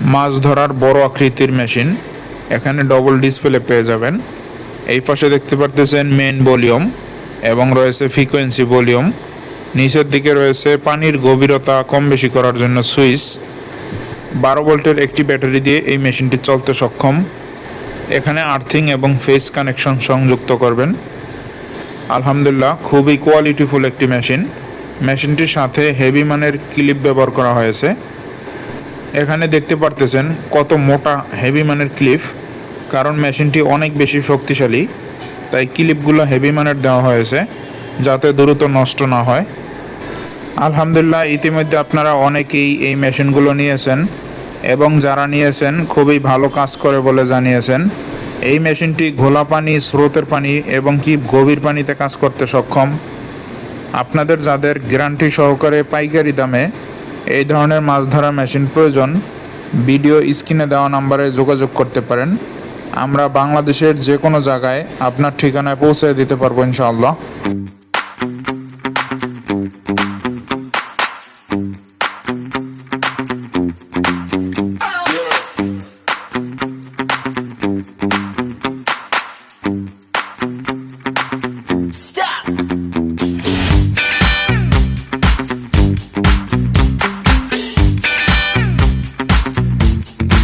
মাছ ধরার বড় আকৃতির মেশিন। এখানে ডবল ডিসপ্লে পেয়ে যাবেন। এই পাশে দেখতে পারতেছেন মেন ভলিউম এবং রয়েছে ফ্রিকোয়েন্সি ভলিউম নিচের দিকে রয়েছে পানির গভীরতা কম বেশি করার জন্য সুইচ। বারো ভোল্টের একটি ব্যাটারি দিয়ে এই মেশিনটি চলতে সক্ষম। এখানে আর্থিং এবং ফেস কানেকশন সংযুক্ত করবেন। আলহামদুলিল্লাহ, খুবই কোয়ালিটিফুল একটি মেশিন। মেশিনটির সাথে হেভি মানের ক্লিপ ব্যবহার করা হয়েছে। এখানে দেখতে পারতেছেন কত মোটা হেভি মানের ক্লিপ কারণ মেশিনটি অনেক বেশি শক্তিশালী, তাই ক্লিপগুলো হেভি মানের দেওয়া হয়েছে, যাতে দ্রুত নষ্ট না হয়। আলহামদুলিল্লাহ, ইতিমধ্যে আপনারা অনেকেই এই মেশিনগুলো নিয়েছেন, এবং যারা নিয়েছেন, খুবই ভালো কাজ করে বলে জানিয়েছেন। এই মেশিনটি ঘোলা পানি, স্রোতের পানি, এবং কি গভীর পানিতে কাজ করতে সক্ষম। আপনাদের যাদের গ্যারান্টি সহকারে পাইকারি দামে এই ধরনের মাছ ধরার মেশিন প্রয়োজন, ভিডিও স্ক্রিনে দেওয়া নাম্বারে যোগাযোগ করতে পারেন আমরা বাংলাদেশের যে কোনো জায়গায় আপনার ঠিকানায় পৌঁছে দিতে পারব ইনশাআল্লাহ Stop!